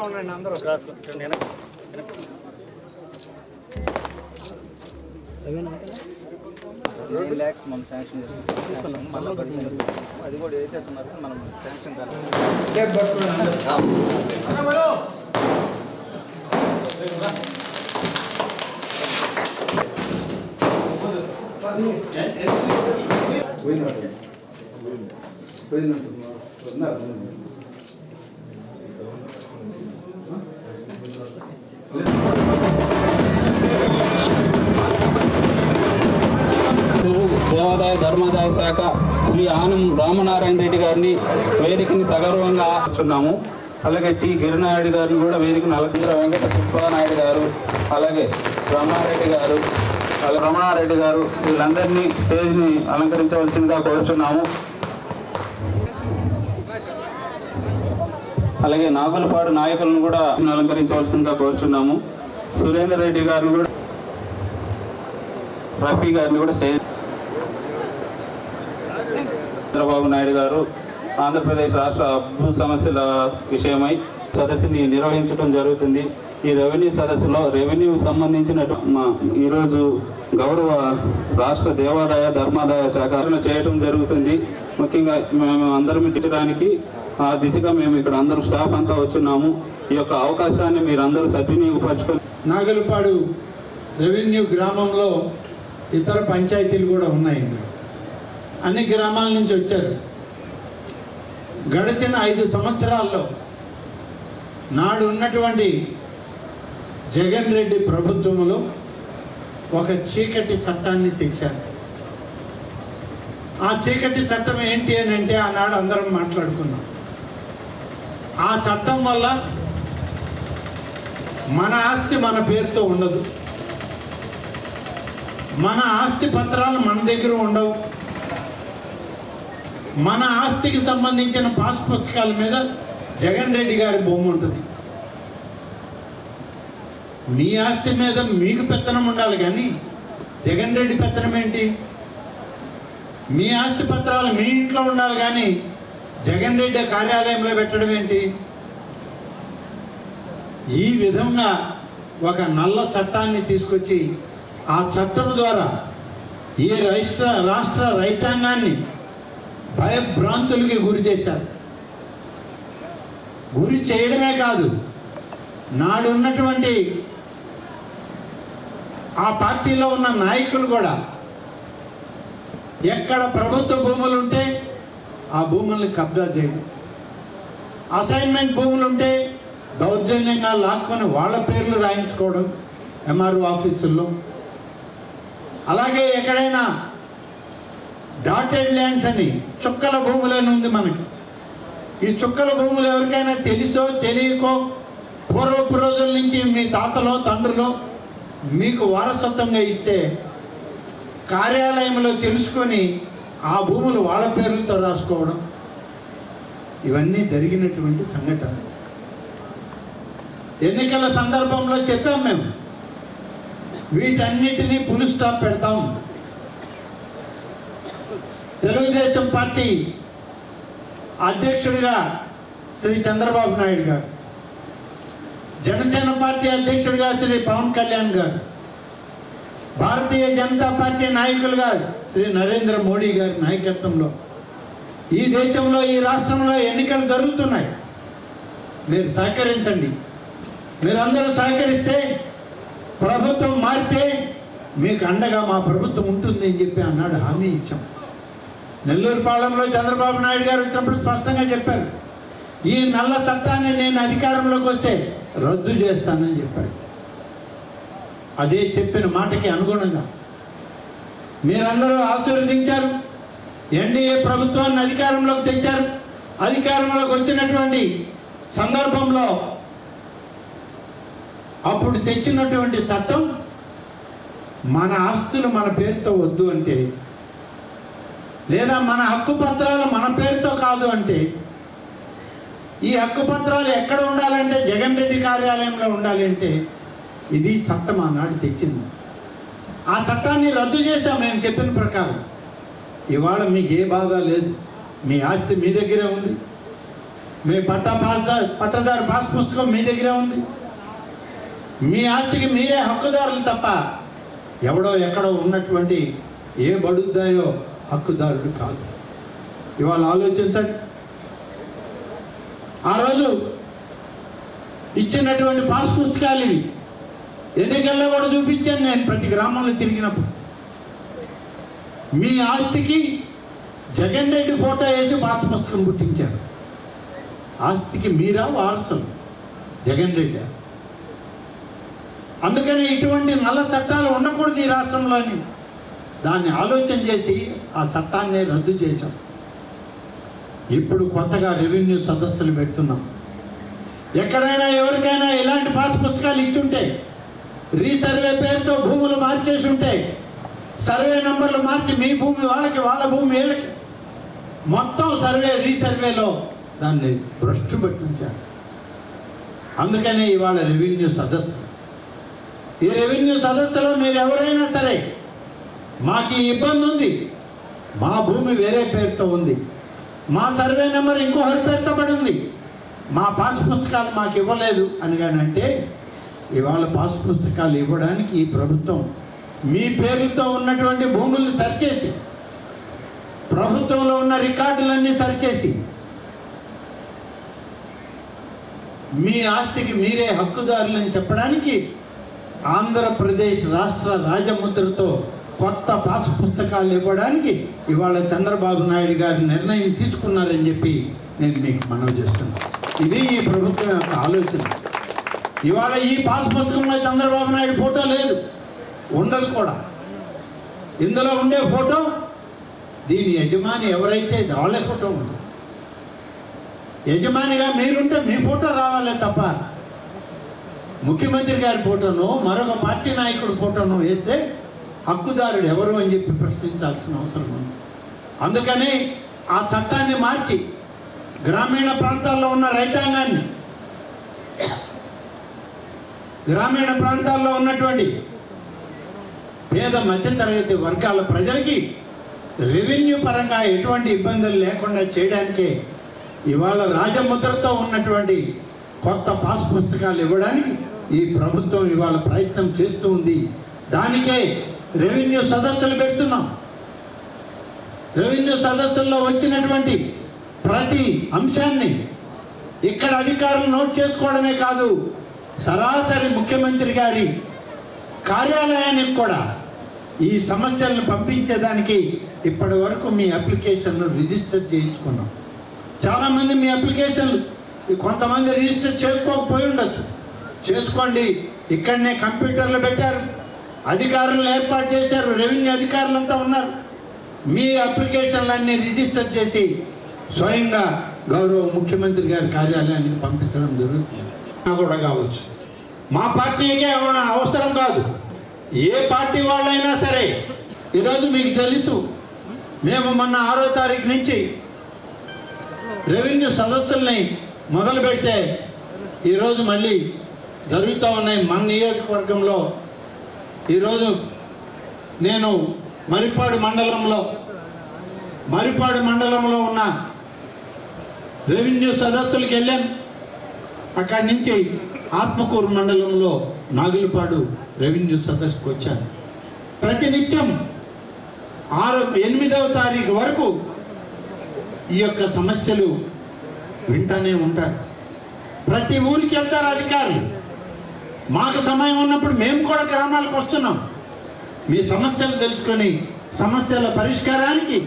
ఉండండి అందరూ. నైన్. ల్యాక్స్ మనం శాంక్షన్ అది కూడా వేసేస్తున్నారు మనం శాంక్షన్ కాలేదు టేప్ పట్టుకోండి దేవాదాయ ధర్మాదాయ శాఖ శ్రీ ఆనం రామనారాయణ రెడ్డి గారిని వేదికని సగర్వంగా ఆచున్నాము అలాగే టి గిరినాయుడు గారిని కూడా వేదిక అలంకరించిన వెంకట సుబ్బానాయుడు గారు అలాగే రమణారెడ్డి గారు అలాగే రమణారెడ్డి గారు వీళ్ళందరినీ స్టేజ్ని అలంకరించవలసిందిగా కోరుచున్నాము. అలాగే నాగులపాడు నాయకులను కూడా అలంకరించవలసిందిగా కోరుచున్నాము. సురేందర్ రెడ్డి గారిని కూడా రఫీ గారిని కూడా స్టేజ్ చంద్రబాబు నాయుడు గారు ఆంధ్రప్రదేశ్ రాష్ట్ర భూ సమస్యల విషయమై సదస్సుని నిర్వహించడం జరుగుతుంది. ఈ రెవెన్యూ సదస్సులో రెవెన్యూ సంబంధించిన మా ఈరోజు గౌరవ రాష్ట్ర దేవాదాయ ధర్మాదాయ శాఖ చేయటం జరుగుతుంది. ముఖ్యంగా మేము అందరం ఇచ్చడానికి ఆ దిశగా మేము ఇక్కడ అందరూ స్టాఫ్ అంతా వచ్చున్నాము. ఈ యొక్క అవకాశాన్ని మీరు అందరూ సద్వినియోగపరచుకొని నాగలపాడు రెవెన్యూ గ్రామంలో ఇతర పంచాయతీలు కూడా ఉన్నాయి ఇందులో. అన్ని గ్రామాల నుంచి వచ్చారు. గడిచిన ఐదు సంవత్సరాల్లో నాడు ఉన్నటువంటి జగన్ రెడ్డి ప్రభుత్వంలో ఒక చీకటి చట్టాన్ని తెచ్చారు. ఆ చీకటి చట్టం ఏంటి అని అంటే ఆనాడు అందరం మాట్లాడుకున్నాం. ఆ చట్టం వల్ల మన ఆస్తి మన పేరుతో ఉండదు. మన ఆస్తి పత్రాలు మన దగ్గర ఉండవు. మన ఆస్తికి సంబంధించిన పాస్ పుస్తకాల మీద జగన్ రెడ్డి గారి బొమ్మ ఉంటుంది. మీ ఆస్తి మీద మీకు పెత్తనం ఉండాలి కానీ జగన్ రెడ్డి పెత్తనం ఏంటి? మీ ఆస్తి పత్రాలు మీ ఇంట్లో ఉండాలి కానీ జగన్ రెడ్డి కార్యాలయంలో పెట్టడం ఏంటి? ఈ విధంగా ఒక నల్ల చట్టాన్ని తీసుకొచ్చి ఆ చట్టం ద్వారా ఈ రాష్ట్ర రాష్ట్ర రైతాంగాన్ని భయభ్రాంతులకి గురి చేశారు. గురి చేయడమే కాదు నాడు ఉన్నటువంటి ఆ పార్టీలో ఉన్న నాయకులు కూడా ఎక్కడ ప్రభుత్వ భూములు ఉంటే ఆ భూముల్ని కబ్జా చేయడం. అసైన్మెంట్ భూములు ఉంటే దౌర్జన్యంగా లాక్కొని వాళ్ళ పేర్లు రాయించుకోవడం ఎంఆర్ఓ ఆఫీసుల్లో. అలాగే ఎక్కడైనా డాటెడ్ ల్యాండ్స్ అని చుక్కల భూములని ఉంది మనకి. ఈ చుక్కల భూములు ఎవరికైనా తెలుసో తెలియకో పూర్వపు రోజుల నుంచి మీ తాతలో తండ్రులో మీకు వారసత్వంగా ఇస్తే కార్యాలయంలో తెలుసుకొని ఆ భూములు వాళ్ళ పేర్లతో రాసుకోవడం ఇవన్నీ జరిగినటువంటి సంఘటన ఎన్నికల సందర్భంలో చెప్పాం మేము. వీటన్నిటినీ పులి స్టాప్ పెడతాం. తెలుగుదేశం పార్టీ అధ్యక్షుడిగా శ్రీ చంద్రబాబు నాయుడు గారు జనసేన పార్టీ అధ్యక్షుడిగా శ్రీ పవన్ కళ్యాణ్ గారు భారతీయ జనతా పార్టీ నాయకులుగా శ్రీ నరేంద్ర మోడీ గారి నాయకత్వంలో ఈ దేశంలో ఈ రాష్ట్రంలో ఎన్నికలు జరుగుతున్నాయి. మీరు సహకరించండి. మీరందరూ సహకరిస్తే ప్రభుత్వం మారితే మీకు అండగా మా ప్రభుత్వం ఉంటుంది అని చెప్పి అన్నాడు హామీ ఇచ్చాం. నెల్లూరు పాలెంలో చంద్రబాబు నాయుడు గారు వచ్చినప్పుడు స్పష్టంగా చెప్పారు. ఈ నల్ల చట్టాన్ని నేను అధికారంలోకి వస్తే రద్దు చేస్తానని చెప్పాడు. అదే చెప్పిన మాటకి అనుగుణంగా మీరందరూ ఆశీర్వదించారు. ఎన్డీఏ ప్రభుత్వాన్ని అధికారంలోకి తెచ్చారు. అధికారంలోకి వచ్చినటువంటి సందర్భంలో అప్పుడు తెచ్చినటువంటి చట్టం మన ఆస్తులు మన పేరుతో వద్దు అంటే లేదా మన హక్కు పత్రాలు మన పేరుతో కాదు అంటే ఈ హక్కు పత్రాలు ఎక్కడ ఉండాలంటే జగన్ రెడ్డి కార్యాలయంలో ఉండాలి అంటే ఇది చట్టం ఆనాడు తెచ్చింది. ఆ చట్టాన్ని రద్దు చేశాం మేము చెప్పిన ప్రకారం. ఇవాళ మీకు ఏ బాధ లేదు. మీ ఆస్తి మీ దగ్గరే ఉంది. మీ పట్టా పాస్దార్ పట్టదారు పాస్ పుస్తకం మీ దగ్గరే ఉంది. మీ ఆస్తికి మీరే హక్కుదారులు తప్ప ఎవడో ఎక్కడో ఉన్నటువంటి ఏ బడుద్దాయో హక్కుదారుడు కాదు. ఇవాళ ఆలోచించండి. ఆ రోజు ఇచ్చినటువంటి పాస్ పుస్తకాలు ఇవి. ఎన్నికల్లో కూడా చూపించాను నేను ప్రతి గ్రామంలో తిరిగినప్పుడు. మీ ఆస్తికి జగన్ రెడ్డి ఫోటో వేసి పాత పుస్తకం పుట్టించారు. ఆస్తికి మీరా వారసులు? జగన్ రెడ్డి. అందుకని ఇటువంటి నల్ల చట్టాలు ఉండకూడదు ఈ రాష్ట్రంలోని. దాన్ని ఆలోచన చేసి ఆ చట్టాన్ని రద్దు చేశాం. ఇప్పుడు కొత్తగా రెవెన్యూ సదస్సులు పెడుతున్నాం. ఎక్కడైనా ఎవరికైనా ఇలాంటి పాస్ పుస్తకాలు ఇచ్చుంటే రీసర్వే పేరుతో భూములు మార్చేసి ఉంటే సర్వే నంబర్లు మార్చి మీ భూమి వాళ్ళకి వాళ్ళ భూమి వీళ్ళకి మొత్తం సర్వే రీసర్వేలో దాన్ని భ్రష్టు పట్టించారు. అందుకనే ఇవాళ రెవెన్యూ సదస్సు. ఈ రెవెన్యూ సదస్సులో మీరు ఎవరైనా సరే మాకు ఈ ఇబ్బంది ఉంది. మా భూమి వేరే పేరుతో ఉంది. మా సర్వే నెంబర్ ఇంకొకరి పేరుతో పడి ఉంది. మా పాస్ పుస్తకాలు మాకు ఇవ్వలేదు అని కానంటే ఇవాళ పాస్ పుస్తకాలు ఇవ్వడానికి ఈ ప్రభుత్వం మీ పేరుతో ఉన్నటువంటి భూముల్ని సరిచేసి ప్రభుత్వంలో ఉన్న రికార్డులన్నీ సరిచేసి మీ ఆస్తికి మీరే హక్కుదారులని చెప్పడానికి ఆంధ్రప్రదేశ్ రాష్ట్ర రాజముద్రతో కొత్త పాస్ పుస్తకాలు ఇవ్వడానికి ఇవాళ చంద్రబాబు నాయుడు గారు నిర్ణయం తీసుకున్నారని చెప్పి నేను మీకు మనవి చేస్తున్నాను. ఇది ఈ ప్రభుత్వం యొక్క ఆలోచన. ఇవాళ ఈ పాస్ పుస్తకంలో చంద్రబాబు నాయుడు ఫోటో లేదు. ఉండదు కూడా. ఇందులో ఉండే ఫోటో దీని యజమాని ఎవరైతే వాళ్ళే ఫోటో ఉంది. యజమానిగా మీరుంటే మీ ఫోటో రావాలే తప్ప ముఖ్యమంత్రి గారి ఫోటోను మరొక పార్టీ నాయకుడి ఫోటోను వేస్తే హక్కుదారుడు ఎవరు అని చెప్పి ప్రశ్నించాల్సిన అవసరం ఉంది. అందుకని ఆ చట్టాన్ని మార్చి గ్రామీణ ప్రాంతాల్లో ఉన్న రైతాంగాన్ని గ్రామీణ ప్రాంతాల్లో ఉన్నటువంటి పేద మధ్యతరగతి వర్గాల ప్రజలకి రెవెన్యూ పరంగా ఎటువంటి ఇబ్బందులు లేకుండా చేయడానికే ఇవాళ రాజముద్రతో ఉన్నటువంటి కొత్త పాస్ పుస్తకాలు ఇవ్వడానికి ఈ ప్రభుత్వం ఇవాళ ప్రయత్నం చేస్తూ ఉంది. దానికే రెవెన్యూ సదస్సులు పెడుతున్నాం. రెవెన్యూ సదస్సుల్లో వచ్చినటువంటి ప్రతి అంశాన్ని ఇక్కడ అధికారులు నోట్ చేసుకోవడమే కాదు సరాసరి ముఖ్యమంత్రి గారి కార్యాలయానికి కూడా ఈ సమస్యలను పంపించేదానికి ఇప్పటి వరకు మీ అప్లికేషన్లు రిజిస్టర్ చేయించుకున్నాం. చాలామంది మీ అప్లికేషన్లు కొంతమంది రిజిస్టర్ చేసుకోకపోయి ఉండొచ్చు. చేసుకోండి ఇక్కడనే కంప్యూటర్లు పెట్టారు. అధికారులను ఏర్పాటు చేశారు రెవెన్యూ అధికారులంతా ఉన్నారు. మీ అప్లికేషన్లన్నీ రిజిస్టర్ చేసి స్వయంగా గౌరవ ముఖ్యమంత్రి గారి కార్యాలయానికి పంపించడం జరుగుతుంది. కూడా కావచ్చు. మా పార్టీకే అవసరం కాదు. ఏ పార్టీ వాళ్ళైనా సరే ఈరోజు మీకు తెలుసు మేము మొన్న ఆరో తారీఖు నుంచి రెవెన్యూ సదస్సుల్ని మొదలు పెడితే ఈరోజు మళ్ళీ జరుగుతూ ఉన్నాయి. మన నియోజకవర్గంలో ఈరోజు నేను మరిపాడు మండలంలో మరిపాడు మండలంలో ఉన్న రెవెన్యూ సదస్సులకు వెళ్ళాను అక్కడి నుంచి ఆత్మకూరు మండలంలో నాగులపాడు రెవెన్యూ సదస్సుకు వచ్చాను ప్రతినిత్యం ఆరు ఎనిమిదవ తారీఖు వరకు ఈ యొక్క సమస్యలు వింటానే ఉంటారు. ప్రతి ఊరికి వెళ్తారు అధికారులు. మాకు సమయం ఉన్నప్పుడు మేము కూడా గ్రామాలకు వస్తున్నాం. మీ సమస్యలు తెలుసుకొని సమస్యల పరిష్కారానికి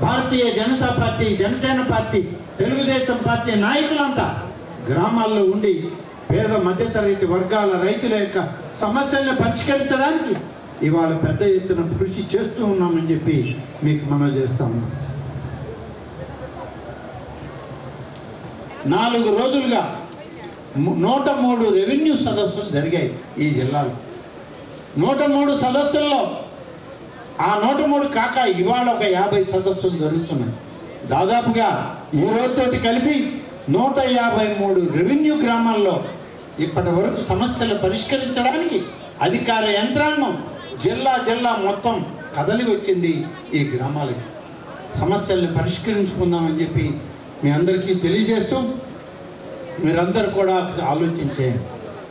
Bharatiya Janata party Janasena party Telugu Desam party నాయకులంతా గ్రామాల్లో ఉండి పేద మధ్యతరగతి వర్గాల రైతుల యొక్క సమస్యలను పరిష్కరించడానికి ఇవాళ పెద్ద ఎత్తున కృషి చేస్తూ ఉన్నామని చెప్పి మీకు మనం చేస్తాము నాలుగు రోజులుగా నూట మూడు రెవెన్యూ సదస్సులు జరిగాయి ఈ జిల్లాలో. నూట మూడు సదస్సుల్లో ఆ నూట మూడు కాక ఇవాళ ఒక యాభై సదస్సులు జరుగుతున్నాయి. దాదాపుగా ఈ రోజుతోటి కలిపి నూట యాభై మూడు రెవెన్యూ గ్రామాల్లో ఇప్పటి వరకు సమస్యలు పరిష్కరించడానికి అధికార యంత్రాంగం జిల్లా జిల్లా మొత్తం కదలి వచ్చింది ఈ గ్రామాలకి. సమస్యల్ని పరిష్కరించుకుందామని చెప్పి మీ అందరికీ తెలియజేస్తూ మీరందరూ కూడా ఆలోచించే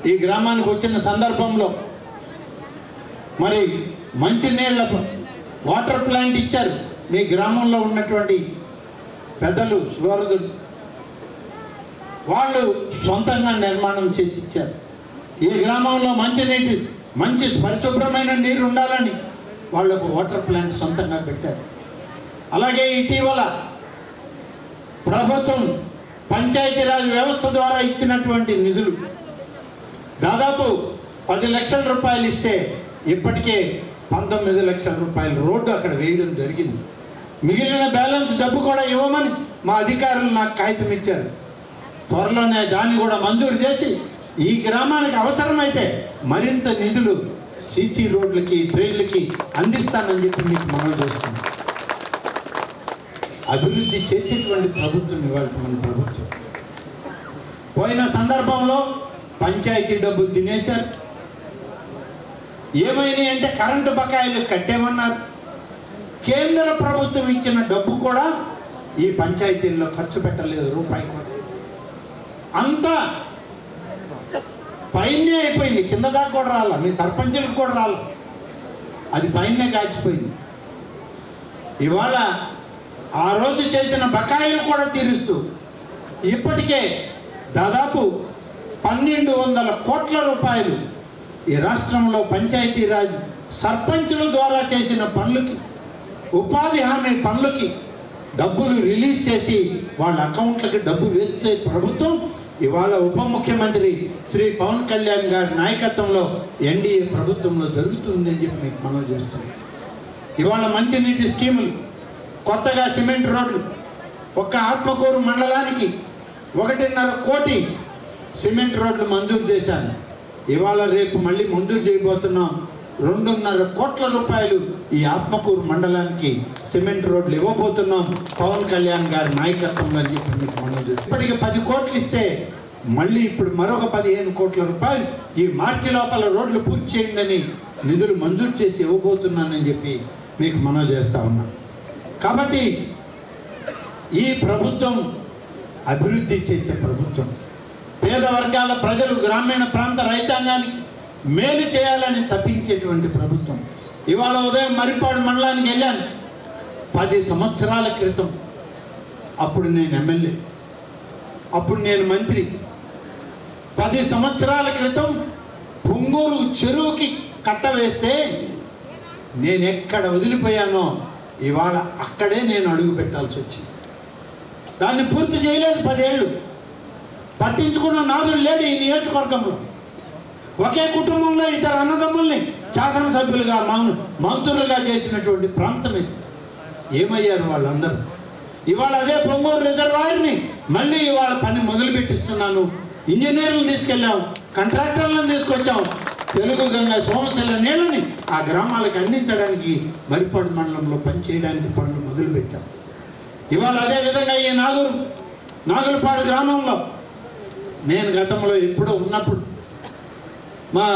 ఈ గ్రామానికి వచ్చిన సందర్భంలో మరి మంచి నీళ్ళ వాటర్ ప్లాంట్ ఇచ్చారు. మీ గ్రామంలో ఉన్నటువంటి పెద్దలు సువారదులు. వాళ్ళు సొంతంగా నిర్మాణం చేసి ఇచ్చారు. ఈ గ్రామంలో మంచినీటి మంచి పరిశుభ్రమైన నీరు ఉండాలని వాళ్ళకు వాటర్ ప్లాంట్ సొంతంగా పెట్టారు. అలాగే ఇటీవల ప్రభుత్వం పంచాయతీరాజ్ వ్యవస్థ ద్వారా ఇచ్చినటువంటి నిధులు దాదాపు పది లక్షల రూపాయలు ఇస్తే ఇప్పటికే పంతొమ్మిది లక్షల రూపాయల రోడ్డు అక్కడ వేయడం జరిగింది. మిగిలిన బ్యాలెన్స్ డబ్బు కూడా ఇవ్వమని మా అధికారులు నాకు కాగితం ఇచ్చారు. త్వరలోనే దాన్ని కూడా మంజూరు చేసి ఈ గ్రామానికి అవసరమైతే మరింత నిధులు సీసీ రోడ్లకి ట్రైన్లకి అందిస్తానని చెప్పి మీకు మనవి చేస్తున్నాను. అభివృద్ధి చేసేటువంటి ప్రభుత్వం ఇవాళ మన ప్రభుత్వం. పోయిన సందర్భంలో పంచాయతీ డబ్బులు తినేశారు. ఏమైనాయి అంటే కరెంటు బకాయిలు కట్టేమన్నారు. కేంద్ర ప్రభుత్వం ఇచ్చిన డబ్బు కూడా ఈ పంచాయతీల్లో ఖర్చు పెట్టలేదు రూపాయి కూడా. అంతా పైనే అయిపోయింది. కింద దాకా కూడా రాలా. మీ సర్పంచులకు కూడా రాలా. అది పైనే కాచిపోయింది. ఇవాళ ఆ రోజు చేసిన బకాయిలు కూడా తీరుస్తూ ఇప్పటికే దాదాపు పన్నెండు వందల కోట్ల రూపాయలు ఈ రాష్ట్రంలో పంచాయతీరాజ్ సర్పంచుల ద్వారా చేసిన పనులకి ఉపాధి హామీ పనులకి డబ్బులు రిలీజ్ చేసి వాళ్ళ అకౌంట్లకి డబ్బు వేస్తే ప్రభుత్వం ఇవాళ ఉప ముఖ్యమంత్రి శ్రీ పవన్ కళ్యాణ్ గారి నాయకత్వంలో ఎన్డీఏ ప్రభుత్వంలో జరుగుతుందని చెప్పి మీకు మనం చేస్తున్నాం. ఇవాళ మంచినీటి స్కీములు కొత్తగా సిమెంట్ రోడ్లు ఒక్క ఆత్మకూరు మండలానికి ఒకటిన్నర కోటి సిమెంట్ రోడ్లు మంజూరు చేశాను. ఇవాళ రేపు మళ్ళీ మంజూరు చేయబోతున్నాం. రెండున్నర కోట్ల రూపాయలు ఈ ఆత్మకూరు మండలానికి సిమెంట్ రోడ్లు ఇవ్వబోతున్నాం. పవన్ కళ్యాణ్ గారి నాయకత్వంలో అని చెప్పి మీకు మనం ఇప్పటికి పది కోట్లు ఇస్తే మళ్ళీ ఇప్పుడు మరొక పదిహేను కోట్ల రూపాయలు ఈ మార్చి లోపల రోడ్లు పూర్తి చేయండి అని నిధులు మంజూరు చేసి ఇవ్వబోతున్నానని చెప్పి మీకు మనం చేస్తా ఉన్నాం. కాబట్టి ఈ ప్రభుత్వం అభివృద్ధి చేసే ప్రభుత్వం. పేద వర్గాల ప్రజలు గ్రామీణ ప్రాంత రైతాంగానికి మేలు చేయాలని తప్పించేటువంటి ప్రభుత్వం. ఇవాళ ఉదయం మరిపాడు మండలానికి వెళ్ళాను. పది సంవత్సరాల క్రితం అప్పుడు నేను ఎమ్మెల్యే అప్పుడు నేను మంత్రి. పది సంవత్సరాల క్రితం పొంగూరు చెరువుకి కట్ట వేస్తే నేను ఎక్కడ వదిలిపోయానో ఇవాళ అక్కడే నేను అడుగు పెట్టాల్సి వచ్చింది. దాన్ని పూర్తి చేయలేదు పదేళ్ళు. పట్టించుకున్న నాదుడు లేడు ఈ నియోజకవర్గంలో. ఒకే కుటుంబంలో ఇద్దరు అన్నదమ్ముల్ని శాసనసభ్యులుగా మౌను మంత్రులుగా చేసినటువంటి ప్రాంతం ఇది ఏమయ్యారు వాళ్ళందరూ? ఇవాళ అదే పొంగూరు రిజర్వాయర్ని మళ్ళీ ఇవాళ పని మొదలు పెట్టిస్తున్నాను ఇంజనీర్లను తీసుకెళ్ళాం కాంట్రాక్టర్లను తీసుకొచ్చాం. తెలుగు గంగా సోమశిల నీళ్ళని ఆ గ్రామాలకు అందించడానికి మరిపాడు మండలంలో పనిచేయడానికి పనులు మొదలుపెట్టాం. ఇవాళ అదే విధంగా ఈ నాగూరు నాగులపాడు గ్రామంలో నేను గతంలో ఎప్పుడో ఉన్నప్పుడు మా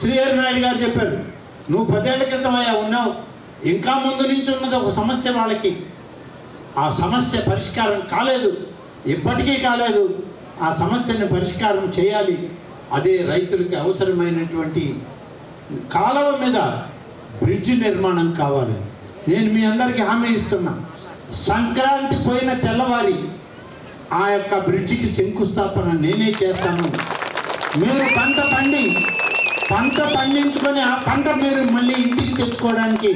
శ్రీహరి నాయుడు గారు చెప్పారు నువ్వు పదేళ్ళ క్రితం అయ్యా ఉన్నావు. ఇంకా ముందు నుంచి ఉన్నది ఒక సమస్య వాళ్ళకి. ఆ సమస్య పరిష్కారం కాలేదు. ఇప్పటికీ కాలేదు. ఆ సమస్యని పరిష్కారం చేయాలి. అదే రైతులకి అవసరమైనటువంటి కాలువ మీద బ్రిడ్జి నిర్మాణం కావాలి. నేను మీ అందరికీ హామీ ఇస్తున్నా. సంక్రాంతి పోయిన తెల్లవారి ఆ యొక్క బ్రిడ్జికి శంకుస్థాపన నేనే చేస్తాను. మీరు పంట పండి పంట పండించుకొని ఆ పంట మీరు మళ్ళీ ఇంటికి తెచ్చుకోవడానికి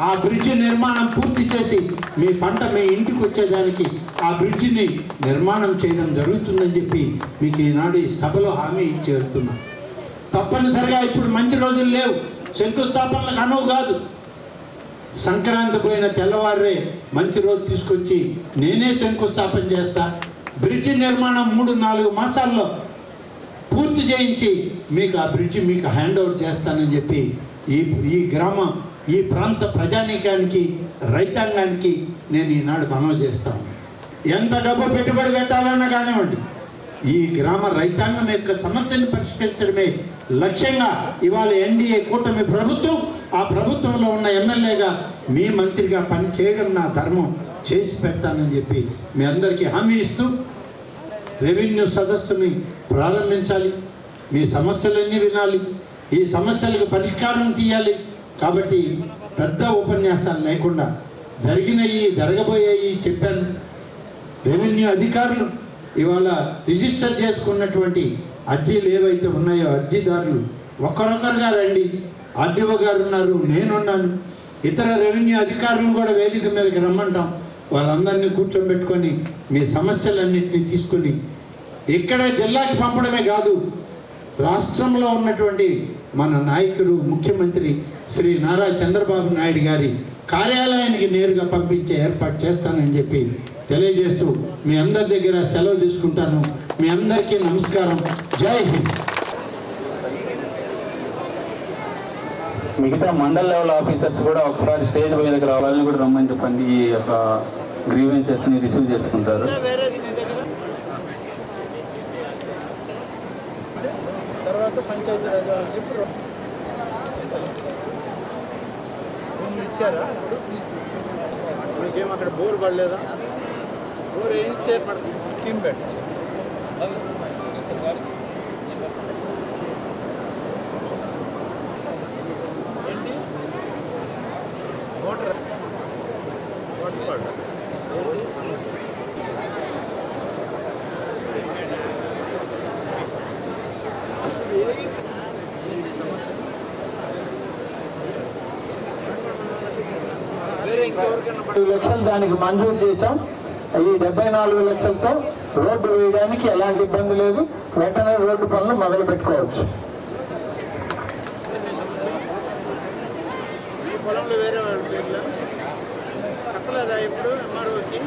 ఆ బ్రిడ్జి నిర్మాణం పూర్తి చేసి మీ పంట మీ ఇంటికి వచ్చేదానికి ఆ బ్రిడ్జిని నిర్మాణం చేయడం జరుగుతుందని చెప్పి మీకు ఈనాడు ఈ సభలో హామీ ఇచ్చి వెళ్తున్నా. తప్పనిసరిగా ఇప్పుడు మంచి రోజులు లేవు. శంకుస్థాపనలకు అనువు కాదు. సంక్రాంతి పోయిన తెల్లవారే మంచి రోజు తీసుకొచ్చి నేనే శంకుస్థాపన చేస్తా. బ్రిడ్జి నిర్మాణం మూడు నాలుగు మాసాల్లో పూర్తి చేయించి మీకు ఆ బ్రిడ్జి మీకు హ్యాండ్ ఓవర్ చేస్తానని చెప్పి ఈ ఈ గ్రామం ఈ ప్రాంత ప్రజానీకానికి రైతాంగానికి నేను ఈనాడు మనవి చేస్తాను ఎంత డబ్బు పెట్టుబడి పెట్టాలన్నా కానివ్వండి. ఈ గ్రామ రైతాంగం యొక్క సమస్యను పరిష్కరించడమే లక్ష్యంగా ఇవాళ ఎన్డీఏ కూటమి ప్రభుత్వం ఆ ప్రభుత్వంలో ఉన్న ఎమ్మెల్యేగా మీ మంత్రిగా పనిచేయడం నా ధర్మం. చేసి పెడతానని చెప్పి మీ అందరికీ హామీ ఇస్తూ రెవెన్యూ సదస్సుని ప్రారంభించాలి. మీ సమస్యలన్నీ వినాలి. ఈ సమస్యలకు పరిష్కారం తీయాలి. కాబట్టి పెద్ద ఉపన్యాసాలు లేకుండా జరిగినవి జరగబోయేవి చెప్పాను. రెవెన్యూ అధికారులు ఇవాళ రిజిస్టర్ చేసుకున్నటువంటి అర్జీలు ఏవైతే ఉన్నాయో అర్జీదారులు ఒక్కరొక్కరుగా రండి. ఆర్డీఓ గారు ఉన్నారు నేనున్నాను. ఇతర రెవెన్యూ అధికారులను కూడా వేదిక మీదకి రమ్మంటాం. వాళ్ళందరినీ కూర్చోబెట్టుకొని మీ సమస్యలన్నింటినీ తీసుకొని ఇక్కడ జిల్లాకి పంపడమే కాదు రాష్ట్రంలో ఉన్నటువంటి మన నాయకుడు ముఖ్యమంత్రి శ్రీ నారా చంద్రబాబు నాయుడు గారి కార్యాలయానికి నేరుగా పంపించే ఏర్పాటు చేస్తానని చెప్పి తెలియజేస్తూ మీ అందరి దగ్గర సెలవు తీసుకుంటాను. మీ అందరికీ నమస్కారం. జై హింద్. మిగతా మండల్ లెవెల్ ఆఫీసర్స్ కూడా ఒకసారి స్టేజ్ మీదకి రావాలని కూడా రమ్మని చెప్పండి. ఈ యొక్క గ్రీవెన్సెస్ని రిసీవ్ చేసుకుంటారు. తర్వాత పంచాయతీ రాజ్ ఇచ్చారా? మీకేం అక్కడ బోర్ పడలేదా? ఏం చేపడుతుంది స్కీమ్ పెట్టి ఏంటి? మోటార్ మోటార్ పడ్డా ఐదు లక్షలు దానికి మంజూరు చేశాం. ఈ డెబ్బై నాలుగు లక్షలతో రోడ్డు వేయడానికి ఎలాంటి ఇబ్బంది లేదు. వెంటనే రోడ్డు పనులు మొదలు పెట్టుకోవచ్చు. ఈ పొలంలో వేరే వాళ్ళ పేర్లు చెప్పలేదా ఇప్పుడు ఎంఆర్ఓకి?